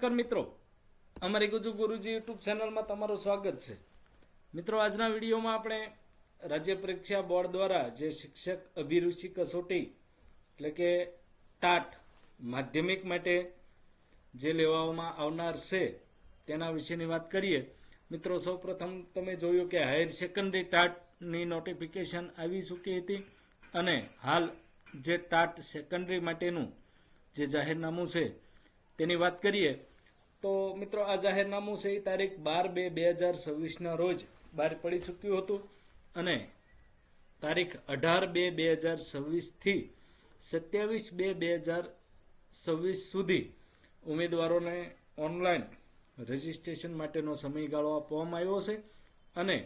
નમસ્કાર મિત્રો. અમારી ગુજુ ગુરુજી યુટ્યુબ ચેનલમાં તમારું સ્વાગત છે. મિત્રો, આજના વિડીયોમાં આપણે રાજ્ય પરીક્ષા બોર્ડ દ્વારા જે શિક્ષક અભિરુચિ કસોટી એટલે કે ટાટ માધ્યમિક માટે જે લેવામાં આવનાર છે તેના વિશેની વાત કરીએ. મિત્રો, સૌપ્રથમ તમે જોયું કે હાયર સેકન્ડરી ટાટની નોટિફિકેશન આવી ચૂકી હતી અને હાલ જે ટાટ સેકન્ડરી માટેનું જે જાહેરનામું છે તેની વાત કરીએ તો મિત્રો, આ જાહેરનામું છે એ તારીખ બાર બે બે હજાર છવ્વીસના રોજ બહાર પડી ચૂક્યું હતું અને તારીખ અઢાર બે બે હજાર છવ્વીસથી સત્યાવીસ બે બે હજાર છવ્વીસ સુધી ઉમેદવારોને ઓનલાઈન રજિસ્ટ્રેશન માટેનો સમયગાળો આપવામાં આવ્યો છે અને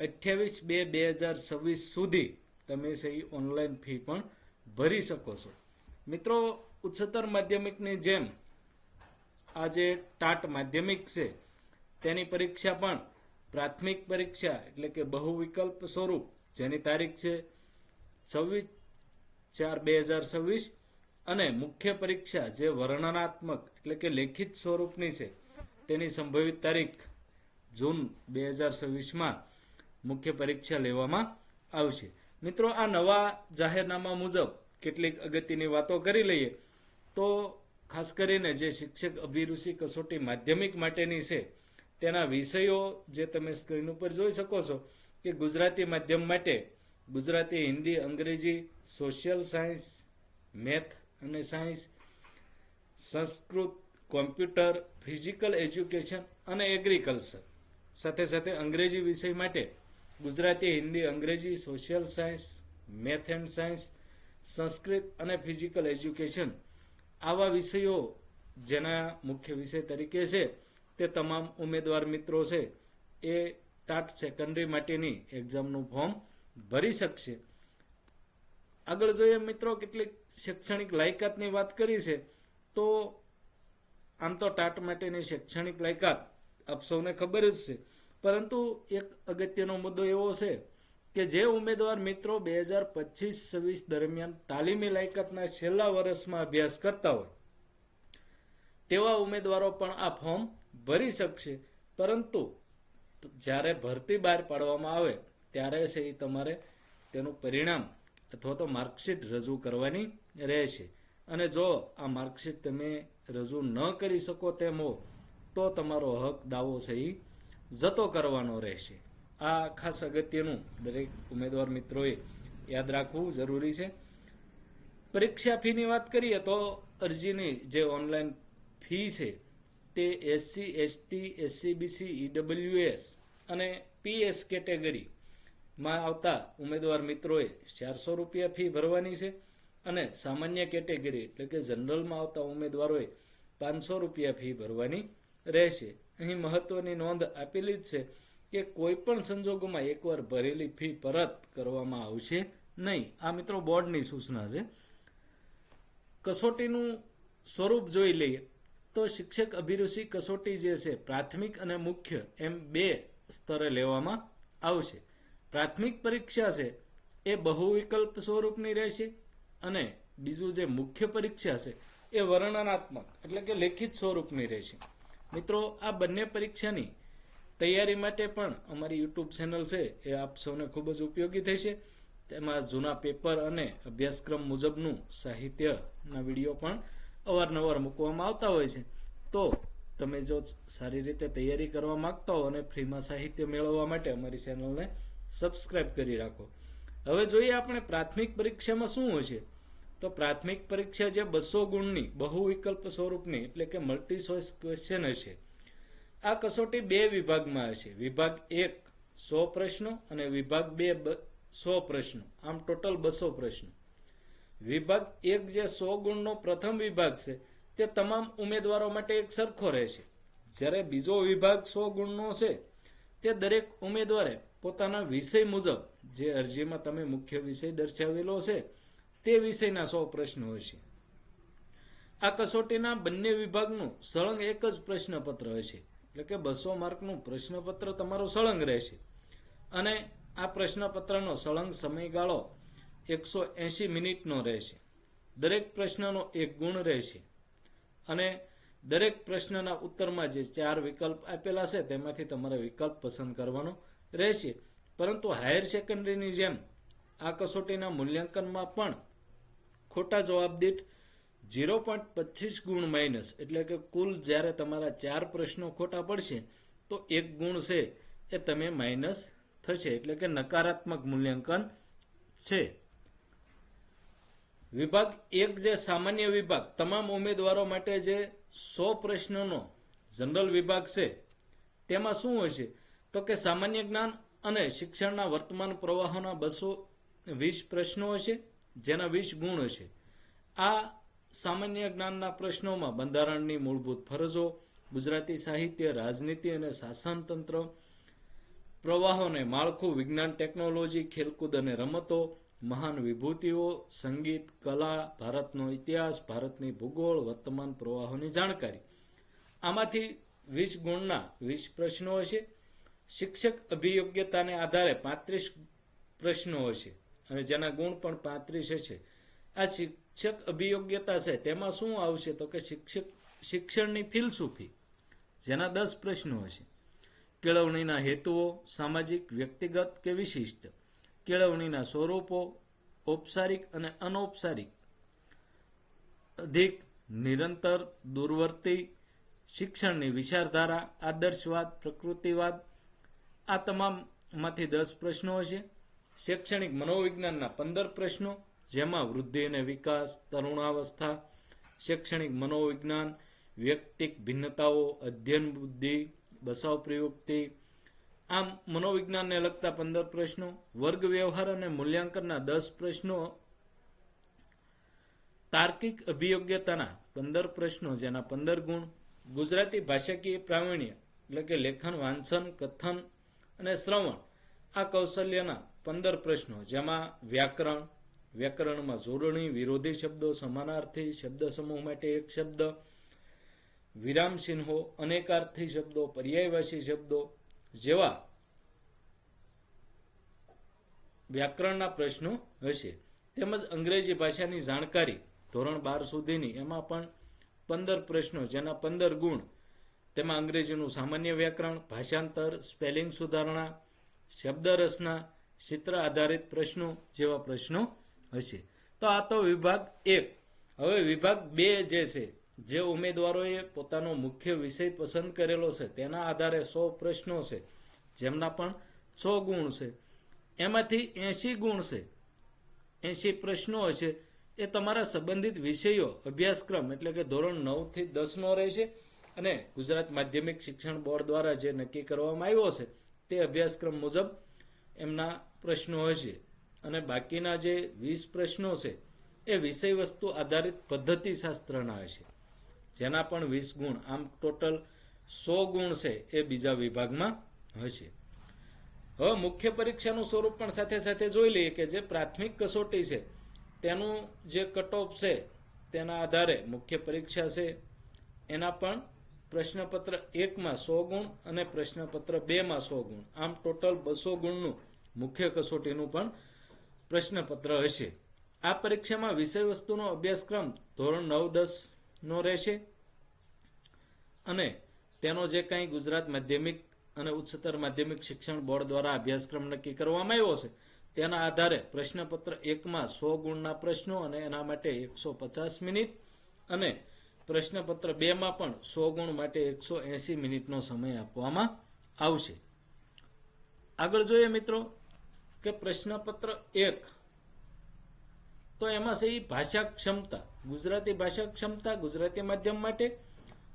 અઠ્યાવીસ બે બે હજાર છવ્વીસ સુધી તમે છે ઓનલાઈન ફી પણ ભરી શકો છો. મિત્રો, ઉચ્ચતર માધ્યમિકની જેમ આ જે ટાટ માધ્યમિક છે. તેની પરીક્ષા પણ પ્રાથમિક પરીક્ષા એટલે કે બહુ વિકલ્પ સ્વરૂપ, જેની તારીખ છે છવ્વીસ ચાર બે હજાર છવ્વીસ અને મુખ્ય પરીક્ષા જે વર્ણનાત્મક એટલે કે લેખિત સ્વરૂપની છે, તેની સંભવિત તારીખ જૂન બે હજાર છવ્વીસમાં મુખ્ય પરીક્ષા લેવામાં આવશે. મિત્રો, આ નવા જાહેરનામા મુજબ કેટલીક અગત્યની વાતો કરી લઈએ. તો ખાસ કરીને જે શિક્ષક, અભિરુચિ, કસોટી માધ્યમિક માટેની છે, તેના વિષયો જે તમે સ્ક્રીન ઉપર જોઈ શકો છો કે ગુજરાતી માધ્યમ માટે ગુજરાતી, હિન્દી, અંગ્રેજી, સોશિયલ સાયન્સ, મેથ અને science, Sanskrit, computer, physical education અને એગ્રીકલ્ચર. સાથે સાથે અંગ્રેજી વિષય માટે ગુજરાતી, હિન્દી, અંગ્રેજી, social science, math and science, Sanskrit અને ફિઝિકલ એજ્યુકેશન આવા વિષયો જેના મુખ્ય વિષય તરીકે છે, તે તમામ ઉમેદવાર મિત્રો છે, એ ટાટ સેકન્ડરી માટેની એક્ઝામનું ફોર્મ ભરી શકશે. આગળ જોઈએ મિત્રો કેટલીક શૈક્ષણિક લાયકાતની વાત કરી છે, તો આમ તો ટાટ માટેની શૈક્ષણિક લાયકાત આપ સૌને ખબર જ છે. પરંતુ એક અગત્યનો મુદ્દો એવો છે કે જે ઉમેદવાર મિત્રો બે હજાર પચીસ છવ્વીસ દરમિયાન તાલીમી લાયકાતના છેલ્લા વર્ષમાં અભ્યાસ કરતા હોય, તેવા ઉમેદવારો પણ આ ફોર્મ ભરી શકશે. પરંતુ જ્યારે ભરતી બહાર પાડવામાં આવે, ત્યારે છે એ તમારે તેનું પરિણામ અથવા તો માર્કશીટ રજૂ કરવાની રહેશે. અને જો આ માર્કશીટ તમે રજૂ ન કરી શકો તેમ હો તો તમારો હક દાવો છે એ જતો કરવાનો રહેશે. આ ખાસ અગત્યનું દરેક ઉમેદવાર મિત્રોએ યાદ રાખવું જરૂરી છે. પરીક્ષા ફીની વાત કરીએ તો અરજીની જે ઓનલાઈન ફી છે તે એસસી, એસટી, એસસીબીસી, ઈડબ્લ્યુએસ અને પીએસ કેટેગરીમાં આવતા ઉમેદવાર મિત્રોએ ચારસો રૂપિયા ફી ભરવાની છે અને સામાન્ય કેટેગરી એટલે કે જનરલમાં આવતા ઉમેદવારોએ પાંચસો રૂપિયા ફી ભરવાની રહેશે. અહીં મહત્વની નોંધ આપેલી જ છે કે કોઈ પણ સંજોગોમાં એકવાર ભરેલી ફી પરત કરવામાં આવશે નહીં. આ મિત્રો બોર્ડની સૂચના છે. કસોટીનું સ્વરૂપ જોઈ લઈએ તો શિક્ષક અભિરુચિ કસોટી જે છે પ્રાથમિક અને મુખ્ય એમ બે સ્તરે લેવામાં આવશે. પ્રાથમિક પરીક્ષા છે એ બહુ વિકલ્પ સ્વરૂપની રહેશે અને બીજું જે મુખ્ય પરીક્ષા છે એ વર્ણનાત્મક એટલે કે લેખિત સ્વરૂપની રહેશે. મિત્રો, આ બંને પરીક્ષાની તૈયારી માટે પણ અમારી યુટ્યુબ ચેનલ છે, એ આપ સૌને ખૂબ જ ઉપયોગી થશે. તેમાં જૂના પેપર અને અભ્યાસક્રમ મુજબનું સાહિત્યના વીડિયો પણ અવારનવાર મૂકવામાં આવતા હોય છે. તો તમે જો સારી રીતે તૈયારી કરવા માંગતા હો અને ફ્રીમાં સાહિત્ય મેળવવા માટે અમારી ચેનલને સબસ્ક્રાઇબ કરી રાખો. હવે જોઈએ આપણે પ્રાથમિક પરીક્ષામાં શું હશે તો પ્રાથમિક પરીક્ષા જે બસો ગુણની બહુ વિકલ્પ સ્વરૂપની, એટલે કે મલ્ટી ચોઇસ ક્વેશ્ચન હશે. આ કસોટી બે વિભાગમાં હશે. વિભાગ એક, સો પ્રશ્નો અને વિભાગ બે સો પ્રશ્નો. આમ ટોટલ બસો પ્રશ્નો. વિભાગ એક જે સો ગુણનો પ્રથમ વિભાગ છે, તે તમામ ઉમેદવારો માટે એક સરખો રહેશે. જ્યારે બીજો વિભાગ સો ગુણનો છે, તે દરેક ઉમેદવારે પોતાના વિષય મુજબ જે અરજીમાં તમે મુખ્ય વિષય દર્શાવેલો છે, તે વિષયના સો પ્રશ્નો હશે. આ કસોટીના બંને વિભાગનું સળંગ એક જ પ્રશ્નપત્ર હશે. એટલે કે બસો માર્કનું પ્રશ્નપત્ર તમારું સળંગ રહેશે. અને આ પ્રશ્નપત્રનો સળંગ સમયગાળો એકસો એંશી મિનિટનો રહેશે. દરેક પ્રશ્નનો એક ગુણ રહેશે. અને દરેક પ્રશ્નના ઉત્તરમાં જે ચાર વિકલ્પ આપેલા છે, તેમાંથી તમારે વિકલ્પ પસંદ કરવાનો રહેશે. પરંતુ હાયર સેકન્ડરીની જેમ આ કસોટીના મૂલ્યાંકનમાં પણ ખોટા જવાબ દીઠ ઝીરો પોઈન્ટ પચીસ ગુણ માઇનસ એટલે કે કુલ જ્યારે તમારા ચાર પ્રશ્નો ખોટા પડશે, તો એક ગુણ છે એ તમે માઇનસ થશે, એટલે કે નકારાત્મક મૂલ્યાંકન છે. વિભાગ એક જે સામાન્ય વિભાગ, તમામ ઉમેદવારો માટે જે સો પ્રશ્નોનો જનરલ વિભાગ છે, તેમાં શું હશે તો કે સામાન્ય જ્ઞાન અને શિક્ષણના વર્તમાન પ્રવાહોના બસો વીસ પ્રશ્નો હશે, જેના વીસ ગુણ હશે. આ સામાન્ય જ્ઞાનના પ્રશ્નોમાં બંધારણની મૂળભૂત ફરજો, ગુજરાતી સાહિત્ય, રાજનીતિ અને શાસનતંત્ર પ્રવાહોને માળખું, વિજ્ઞાન, ટેકનોલોજી, ખેલકૂદ અને રમતો, મહાન વિભૂતિઓ, સંગીત, કલા, ભારતનો ઇતિહાસ, ભારતની ભૂગોળ, વર્તમાન પ્રવાહોની જાણકારી. આમાંથી વીસ ગુણના વીસ પ્રશ્નો હશે. શિક્ષક અભિયોગ્યતાને આધારે પાંત્રીસ પ્રશ્નો હશે અને જેના ગુણ પણ પાંત્રીસ હશે. આ શિક્ષક અભિયોગ્યતા છે, તેમાં શું આવશે તો કે શિક્ષક શિક્ષણની ફિલસૂફી, જેના દસ પ્રશ્નો હશે. કેળવણીના હેતુઓ, સામાજિક, વ્યક્તિગત કે વિશિષ્ટ. કેળવણીના સ્વરૂપો ઔપચારિક અને અનૌપચારિક અધિક, નિરંતર, દૂરવર્તી, શિક્ષણની વિચારધારા, આદર્શવાદ, પ્રકૃતિવાદ. આ તમામમાંથી દસ પ્રશ્નો હશે. શૈક્ષણિક મનોવિજ્ઞાનના પંદર પ્રશ્નો. જેમાં વૃદ્ધિ અને વિકાસ, તરુણાવસ્થા, શૈક્ષણિક મનોવિજ્ઞાન, વ્યક્તિક ભિન્નતાઓ, અધ્યયન બુદ્ધિ, બસાવ પ્રયુક્તિ, આમ મનોવિજ્ઞાનને લગતા પંદર પ્રશ્નો, વર્ગ વ્યવહાર અને મૂલ્યાંકનના દસ પ્રશ્નો, તાર્કિક અભિયોગ્યતાના પંદર પ્રશ્નો, જેના પંદર ગુણ, ગુજરાતી ભાષાકીય પ્રાવીણ્ય, એટલે કે લેખન, વાંચન, કથન અને શ્રવણ, આ કૌશલ્યના પંદર પ્રશ્નો, જેમાં વ્યાકરણ વ્યાકરણમાં જોડણી, વિરોધી શબ્દો, સમાનાર્થી શબ્દ સમૂહ માટે એક શબ્દ, વિરામ ચિહ્નો, અનેકાર્થી શબ્દો, પર્યાયવાસી શબ્દો જેવા વ્યાકરણના પ્રશ્નો હશે. તેમજ અંગ્રેજી ભાષાની જાણકારી ધોરણ બાર સુધીની, એમાં પણ પંદર પ્રશ્નો, જેના પંદર ગુણ. તેમાં અંગ્રેજીનું સામાન્ય વ્યાકરણ, ભાષાંતર, સ્પેલિંગ સુધારણા શબ્દ રચના ચિત્ર આધારિત પ્રશ્નો જેવા પ્રશ્નો હશે. તો આ તો વિભાગ એક. હવે વિભાગ બે જે છે, જે ઉમેદવારોએ પોતાનો મુખ્ય વિષય પસંદ કરેલો છે, તેના આધારે સો પ્રશ્નો છે, જેમના પણ સો ગુણ છે. એમાંથી એસી ગુણ છે એસી પ્રશ્નો હશે. એ તમારા સંબંધિત વિષયો, અભ્યાસક્રમ એટલે કે ધોરણ નવથી દસનો રહેશે અને ગુજરાત માધ્યમિક શિક્ષણ બોર્ડ દ્વારા જે નક્કી કરવામાં આવ્યો છે, તે અભ્યાસક્રમ મુજબ એમના પ્રશ્નો હશે. અને બાકીના જે વીસ પ્રશ્નો છે, એ વિષય વસ્તુ આધારિત પદ્ધતિ શાસ્ત્રના હશે જેના પણ વીસ ગુણ, આમ ટોટલ સો ગુણ છે, એ બીજા વિભાગમાં હશે હવે મુખ્ય પરીક્ષાનું સ્વરૂપ પણ સાથે સાથે જોઈ લઈએ કે જે પ્રાથમિક કસોટી છે, તેનું જે કટઓફ છે, તેના આધારે મુખ્ય પરીક્ષા છે. એના પણ પ્રશ્નપત્ર એકમાં સો ગુણ અને પ્રશ્નપત્ર બેમાં સો ગુણ. આમ ટોટલ બસો ગુણનું મુખ્ય કસોટીનું પણ પ્રશ્નપત્ર હશે. આ પરીક્ષામાં વિષય વસ્તુનો અભ્યાસક્રમ ધોરણ નવ, દસ નો રહેશે અને તેનો જે કાંઈ ગુજરાત માધ્યમિક અને ઉચ્ચતર માધ્યમિક શિક્ષણ બોર્ડ દ્વારા અભ્યાસક્રમ નક્કી કરવામાં આવ્યો છે, તેના આધારે પ્રશ્નપત્ર એકમાં સો ગુણના પ્રશ્નો અને એના માટે એકસો પચાસ મિનિટ અને પ્રશ્નપત્ર બેમાં પણ સો ગુણ માટે એકસો એંસી મિનિટનો સમય આપવામાં આવશે. આગળ જોઈએ મિત્રો કે પ્રશ્નપત્ર એક. તો એમાં છે ભાષા ક્ષમતા ગુજરાતી ભાષા ક્ષમતા ગુજરાતી માધ્યમ માટે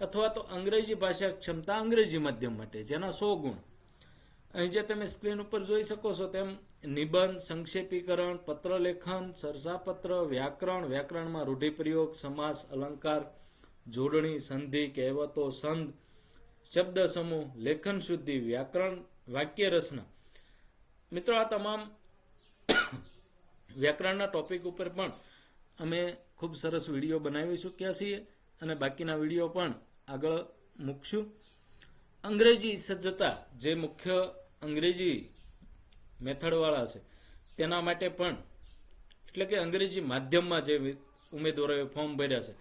અથવા તો અંગ્રેજી ભાષા ક્ષમતા અંગ્રેજી માધ્યમ માટે, જેના સો ગુણ. અહીં જે તમે સ્ક્રીન ઉપર જોઈ શકો છો તેમ નિબંધ, સંક્ષેપીકરણ, પત્રલેખન, સરસાપત્ર, વ્યાકરણ. વ્યાકરણમાં રૂઢિપ્રયોગ, સમાસ, અલંકાર, જોડણી, સંધિ, કહેવતો, સંધ શબ્દ સમૂહ લેખન શુદ્ધિ, વ્યાકરણ વાક્ય રચના મિત્રો, આ તમામ વ્યાકરણના ટોપિક ઉપર પણ અમે ખૂબ સરસ વીડિયો બનાવી ચૂક્યા છીએ અને બાકીના વીડિયો પણ આગળ મૂકશું. અંગ્રેજી સજ્જતા જે મુખ્ય અંગ્રેજી મેથડવાળા છે, તેના માટે પણ, એટલે કે અંગ્રેજી માધ્યમમાં જે ઉમેદવારોએ ફોર્મ ભર્યા છે,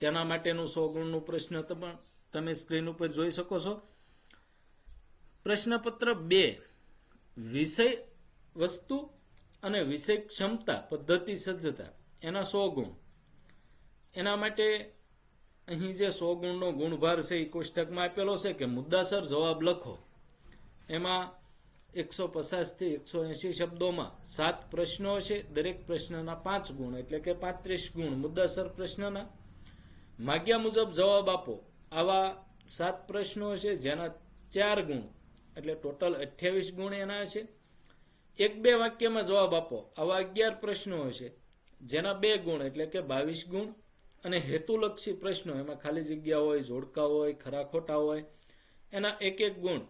તેના માટેનું સો ગુણનું પ્રશ્ન તમે તમે સ્ક્રીન ઉપર જોઈ શકો છો. પ્રશ્નપત્ર બે વિષય વસ્તુ અને વિષય ક્ષમતા, પદ્ધતિ, સજ્જતા, એના સો ગુણ. એના માટે અહીં જે સો ગુણનો ગુણભાર છે એ કોષ્ટકમાં આપેલો છે કે મુદ્દાસર જવાબ લખો. એમાં એકસો પચાસથી એકસો એંશી શબ્દોમાં સાત પ્રશ્નો હશે, દરેક પ્રશ્નના પાંચ ગુણ, એટલે કે પાંત્રીસ ગુણ મુદ્દાસર પ્રશ્નના. માગ્યા મુજબ જવાબ આપો. આવા સાત પ્રશ્નો હશે જેના ચાર ગુણ એટલે ટોટલ અઠ્યાવીસ ગુણ એના હશે એક બે વાક્યમાં જવાબ આપો. આવા અગિયાર પ્રશ્નો હશે. જેના બે ગુણ એટલે કે બાવીસ ગુણ અને હેતુલક્ષી પ્રશ્નો. એમાં ખાલી જગ્યા હોય જોડકા હોય, ખરા ખોટા હોય. એના એક એક ગુણ.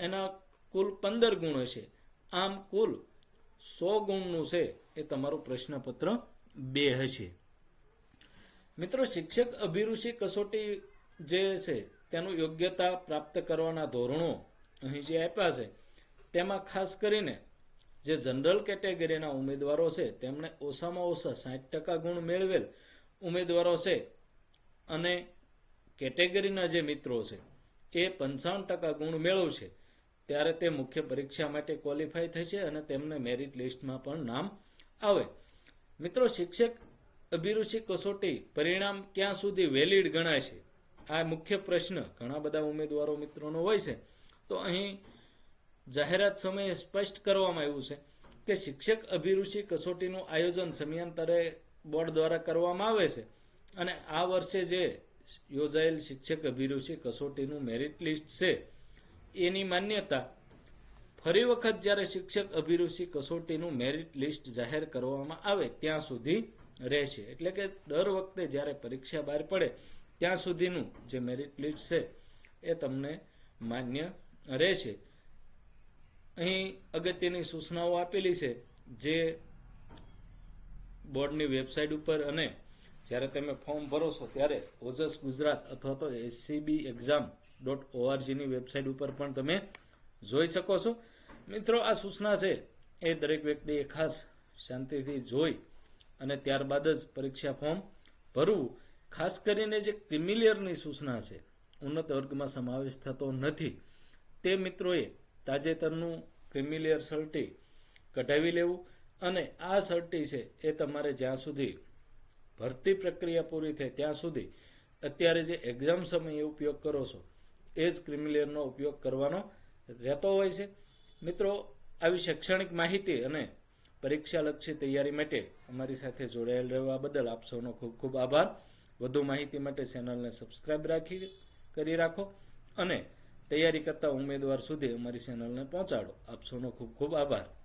એના કુલ પંદર ગુણ હશે. આમ કુલ સો ગુણનું છે એ તમારું પ્રશ્નપત્ર બે હશે. મિત્રો, શિક્ષક અભિરુચિ કસોટી જે છે, તેનું યોગ્યતા પ્રાપ્ત કરવાના ધોરણો અહીં જે આપ્યા છે, તેમાં ખાસ કરીને જે જનરલ કેટેગરીના ઉમેદવારો છે તેમણે ઓછામાં ઓછા સાઠ ટકા ગુણ મેળવેલ ઉમેદવારો છે અને કેટેગરીના જે મિત્રો છે, એ પંચાવન ટકા ગુણ મેળવશે. ત્યારે તે મુખ્ય પરીક્ષા માટે ક્વોલિફાય થશે અને તેમને મેરિટ લિસ્ટમાં પણ નામ આવે. મિત્રો, શિક્ષક અભિરુચિ કસોટી પરિણામ ક્યાં સુધી વેલિડ ગણાય છે? આ મુખ્ય પ્રશ્ન ઘણા બધા ઉમેદવારો મિત્રોનો હોય છે. તો અહીં જાહેરાત સમયે સ્પષ્ટ કરવામાં આવ્યું છે કે શિક્ષક અભિરુચિ કસોટીનું આયોજન સમયાંતરે બોર્ડ દ્વારા કરવામાં આવે છે અને આ વર્ષે જે યોજાયેલ શિક્ષક અભિરુચિ કસોટીનું મેરિટ લિસ્ટ છે, એની માન્યતા ફરી વખત જ્યારે શિક્ષક અભિરુચિ કસોટીનું મેરિટ લિસ્ટ જાહેર કરવામાં આવે ત્યાં સુધી રહેશે. એટલે કે દર વખતે જ્યારે પરીક્ષા બહાર પડે, ત્યાં સુધીનું જે મેરિટ લિસ્ટ છે, એ તમને માન્ય રહેશે અહીં અગત્યની સૂચનાઓ આપેલી છે જે બોર્ડની વેબસાઇટ ઉપર અને જ્યારે તમે ફોર્મ ભરો છો ત્યારે ઓજસ ગુજરાત અથવા તો એસસીબી એક્ઝામ ડોટ ઓઆરજીની વેબસાઇટ ઉપર પણ તમે જોઈ શકો છો. મિત્રો, આ સૂચના છે એ દરેક વ્યક્તિએ ખાસ શાંતિથી જોઈ અને ત્યારબાદ જ પરીક્ષા ફોર્મ ભરવું. ખાસ કરીને જે ક્રિમિલિયરની સૂચના છે, ઉન્નત વર્ગમાં સમાવેશ થતો નથી. તે મિત્રોએ તાજેતરનું ક્રિમિલિયર સર્ટી કઢાવી લેવું અને આ સર્ટી છે એ તમારે જ્યાં સુધી ભરતી પ્રક્રિયા પૂરી થાય ત્યાં સુધી અત્યારે જે એક્ઝામ સમયે ઉપયોગ કરો છો, એ જ ક્રિમિલિયરનો ઉપયોગ કરવાનો રહેતો હોય છે. મિત્રો, આવી શૈક્ષણિક માહિતી અને પરીક્ષાલક્ષી તૈયારી માટે અમારી સાથે જોડાયેલ રહેવા બદલ આપ સૌનો ખૂબ ખૂબ આભાર. વધુ માહિતી માટે ચેનલને સબસ્ક્રાઇબ રાખી, કરી રાખો અને તૈયારી કરતા ઉમેદવાર સુધી અમારી ચેનલને પહોંચાડો. આપ સૌનો ખૂબ ખૂબ આભાર.